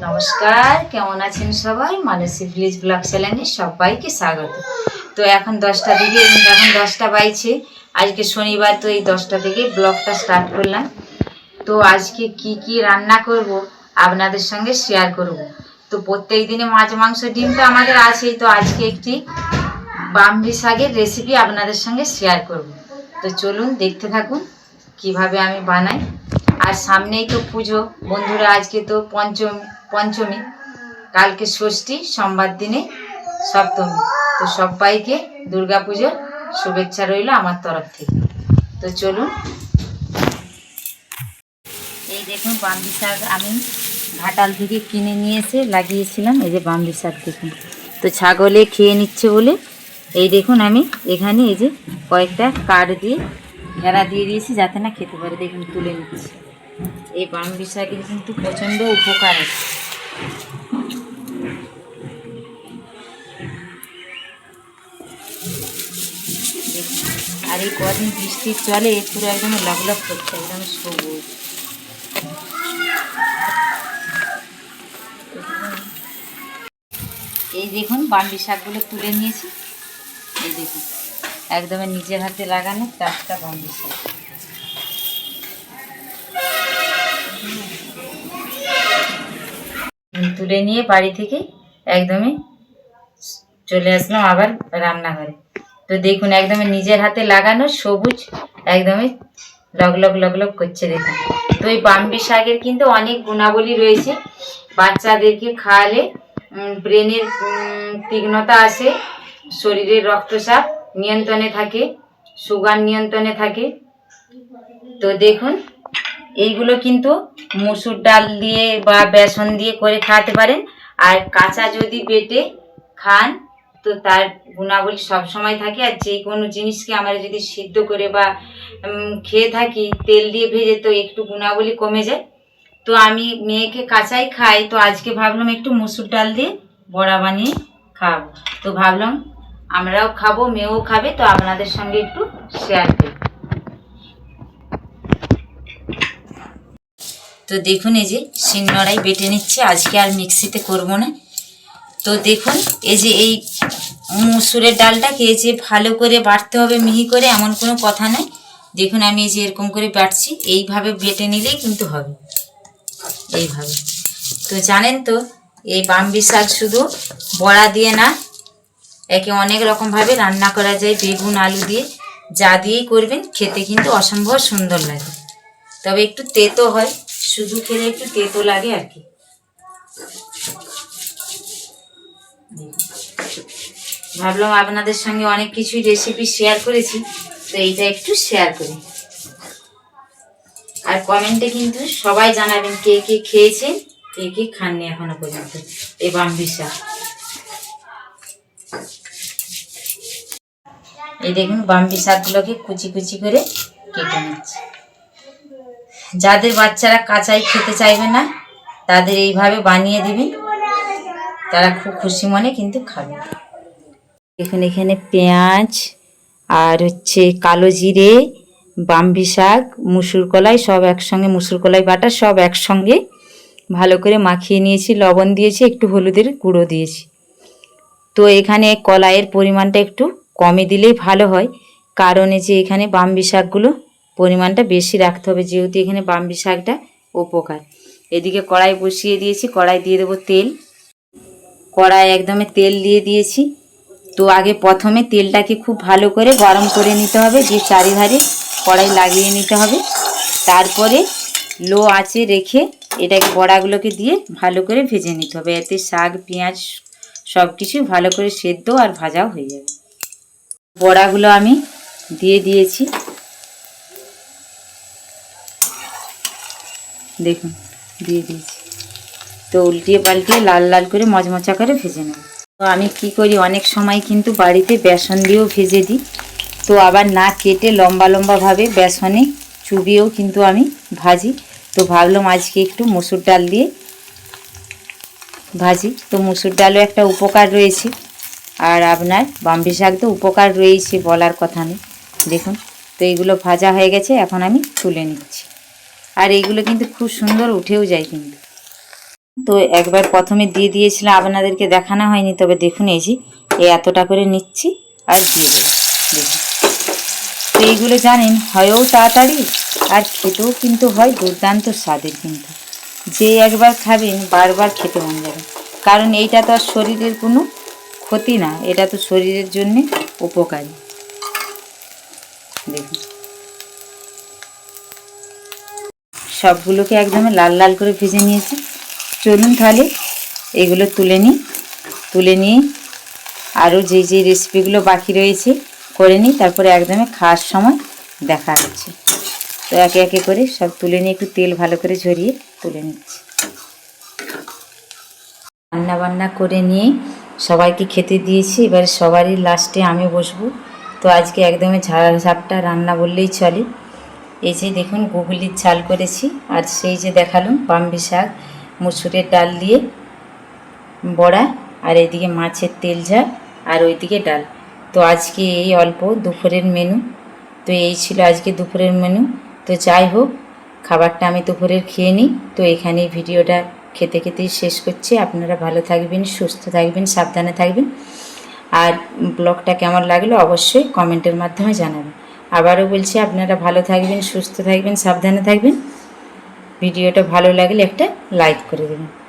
নমস্কার, কেমন আছেন সবাই? মানসী ভিলেজ ব্লগ চ্যানেলে সবাইকে স্বাগত। তো এখন দশটা থেকে, এখন দশটা বাইছে আজকে শনিবার, তো এই দশটা থেকে ব্লগটা স্টার্ট করলাম। তো আজকে কি কি রান্না করব আপনাদের সঙ্গে শেয়ার করব। তো প্রত্যেক দিনে মাছ, মাংস, ডিম তো আমাদের আছেই। তো আজকে একটি বামবি শাকের রেসিপি আপনাদের সঙ্গে শেয়ার করব। তো চলুন দেখতে থাকুন কীভাবে আমি বানাই। আর সামনেই তো পুজো। বন্ধুরা, আজকে তো পঞ্চম পঞ্চমী, কালকে ষষ্ঠী, সোমবার দিনে সপ্তমী। তো সবাইকে পুজোর শুভেচ্ছা রইল আমার তরফ থেকে। তো চলুন। এই দেখুন বাম্বি শাক আমি ঘাটাল থেকে কিনে নিয়ে এসে লাগিয়েছিলাম। এই যে বাম্বি শাক দেখুন। তো ছাগলে খেয়ে নিচ্ছে বলে এই দেখুন আমি এখানে এই যে কয়েকটা কাঠ দিয়ে ঘেরা দিয়ে দিয়েছি যাতে না খেতে পারে। দেখুন, তুলে নিচ্ছি। এই বাম্বি শাকের কিন্তু প্রচণ্ড উপকার। আছে আর এই কদিন বৃষ্টির চলে পুরো একদম লগলগ করছে, একদম সবুজ। এই দেখুন বাম্বি শাকগুলো তুলে নিয়েছি। এই দেখুন, একদম নিজের হাতে লাগানো টাটকা বাম্বি শাক তুলে নিয়ে বাড়ি থেকে একদমই চলে আসলাম আবার রান্নাঘরে। তো দেখুন, একদমই নিজের হাতে লাগানো সবুজ একদমই লগলগ লগলগ করছে দেখুন। তো এই বাম্বি শাকের কিন্তু অনেক গুণাবলী রয়েছে। বাচ্চাদেরকে খাওয়ালে ব্রেনের তীক্ষ্ণতা আসে, শরীরের রক্তচাপ নিয়ন্ত্রণে থাকে, সুগার নিয়ন্ত্রণে থাকে। তো দেখুন এইগুলো কিন্তু মুসুর ডাল দিয়ে বা বেসন দিয়ে করে খাওয়াতে পারেন। আর কাঁচা যদি বেটে খান, তো তার গুণাবলী সব সময় থাকে। আর যে কোনো জিনিসকে আমরা যদি সিদ্ধ করে বা খেয়ে থাকি, তেল দিয়ে ভেজে, তো একটু গুণাবলী কমে যায়। তো আমি মেয়েকে কাঁচাই খাই, তো আজকে ভাবলাম একটু মুসুর ডাল দিয়ে বড়া বানিয়ে খাব। তো ভাবলাম আমরাও খাব, মেয়েও খাবে, তো আপনাদের সঙ্গে একটু শেয়ার করি তো দেখুন এই যে শিলনোড়াই বেটে নিচ্ছে, আজকে আর মিক্সিতে করব না। তো দেখুন, এই যে এই মুসুরের ডালটাকে যে ভালো করে বাটতে হবে মিহি করে, এমন কোনো কথা নাই দেখুন আমি এই যে এরকম করে বাটছি, এইভাবে বেটে নিলেই কিন্তু হবে। এইভাবে। তো জানেন তো, এই বাম্বি শাক শুধু বড়া দিয়ে না, একে অনেক রকমভাবে রান্না করা যায়, বেগুন, আলু দিয়ে। যা দিয়েই করবেন, খেতে কিন্তু অসম্ভব সুন্দর লাগে। তবে একটু তেতো হয় শুধু খেলে একটু তেতো লাগে আর কি। ভাবলাম আপনাদের সঙ্গে অনেক কিছুই রেসিপি শেয়ার করেছি, তো এইটা একটু শেয়ার করি। আর কমেন্টে কিন্তু সবাই জানাবেন কে কে খেয়েছে, কে কে খাননি এখনও পর্যন্ত। এই বাম্বি শাক এই দেখুন বাম্বি শাকগুলোকে কুচি কুচি করে কেটে নিচ্ছি। যাদের বাচ্চারা কাঁচাই খেতে চাইবে না, তাদের এইভাবে বানিয়ে দিবেন তারা খুব খুশি মনে কিন্তু খাবে। দেখুন এখানে পেঁয়াজ আর হচ্ছে কালো জিরে, বাম্বি শাক, মুসুর কলাই সব একসঙ্গে, মুসুর কলাই বাটা সব একসঙ্গে ভালো করে মাখিয়ে নিয়েছি, লবণ দিয়েছি, একটু হলুদের গুঁড়ো দিয়েছি। তো এখানে কলাইয়ের পরিমাণটা একটু কমে দিলেই ভালো হয়, কারণ যে এখানে বাম্বি শাকগুলো পরিমাণটা বেশি রাখতে হবে, যেহেতু এখানে বাম্বি শাকটা উপকার। এদিকে কড়াই বসিয়ে দিয়েছি, কড়াই দিয়ে দেবো তেল। কড়াই একদমে তেল দিয়ে দিয়েছি। তো আগে প্রথমে তেলটাকে খুব ভালো করে গরম করে নিতে হবে, যে চারিধারে কড়াই লাগিয়ে নিতে হবে। তারপরে লো আঁচে রেখে এটাকে বড়াগুলোকে দিয়ে ভালো করে ভেজে নিতে হবে, এতে শাক, পেঁয়াজ সব কিছু ভালো করে সেদ্ধ আর ভাজাও হয়ে যাবে। বড়াগুলো আমি দিয়ে দিয়েছি। দেখুন, দিয়ে দিয়েছি। তো উল্টিয়ে পাল্টিয়ে লাল লাল করে মচমচা করে ভেজে নেব। তো আমি কি করি, অনেক সময় কিন্তু বাড়িতে বেসন দিয়েও ভেজে দিই। তো আবার না কেটে লম্বা লম্বাভাবে বেসনে চুবিয়েও কিন্তু আমি ভাজি। তো ভাবলাম আজকে একটু মুসুর ডাল দিয়ে ভাজি। তো মুসুর ডালও একটা উপকার রয়েছে। আর আপনার বাম্বি শাক তো উপকার রয়েছে বলার কথা নেই দেখুন, তো এইগুলো ভাজা হয়ে গেছে, এখন আমি তুলে নিচ্ছি। আর এইগুলো কিন্তু খুব সুন্দর উঠেও যায় কিন্তু। তো একবার প্রথমে দিয়ে দিয়েছিলাম, আপনাদেরকে দেখানো হয়নি, তবে দেখুন যে এই এতটা করে নিচ্ছি আর দিয়ে দেখুন। তো এইগুলো জানেন, হয়ও তাড়াতাড়ি আর খেতেও কিন্তু হয়, দুর্দান্ত স্বাদের কিন্তু। যে একবার খাবেন, বারবার খেতে মন যাবে। কারণ এইটা তো আর শরীরের কোনো ক্ষতি না, এটা তো শরীরের জন্যে উপকারী। দেখুন। সবগুলোকে একদম লাল লাল করে ভেজে নিয়েছি। চলুন তাহলে এগুলো তুলে নিই। তুলে নিয়ে আরও যে যে রেসিপিগুলো বাকি রয়েছে করে নিই। তারপরে একদমই খাওয়ার সময় দেখা হচ্ছে। তো একে একে করে সব তুলে নিয়ে একটু তেল ভালো করে ঝরিয়ে তুলে নিচ্ছি। রান্না বান্না করে নিয়ে সবাইকে খেতে দিয়েছি। এবারে সবারই লাস্টে আমি বসবো। তো আজকে একদমই ঝাড়া ঝাপটা রান্না বললেই চলে। এই যে দেখুন গুগলির চাল করেছি। আর সেই যে দেখালাম পাম্বি শাক, মুসুরের ডাল দিয়ে বড়া, আর এদিকে মাছের তেল ঝাল, আর ওইদিকে ডাল। তো আজকে এই অল্প দুপুরের মেনু তো এই ছিল আজকে দুপুরের মেনু তো যাই হোক, খাবারটা আমি দুপুরের খেয়ে নিই। তো এখানেই ভিডিওটা খেতে খেতেই শেষ করছি। আপনারা ভালো থাকবেন, সুস্থ থাকবেন, সাবধানে থাকবেন। আর ব্লগটা কেমন লাগল অবশ্যই কমেন্টের মাধ্যমে জানাবেন। আবারও বলছি, আপনারা ভালো থাকবেন, সুস্থ থাকবেন, সাবধানে থাকবেন। ভিডিওটা ভালো লাগলে একটা লাইক করে দেবেন।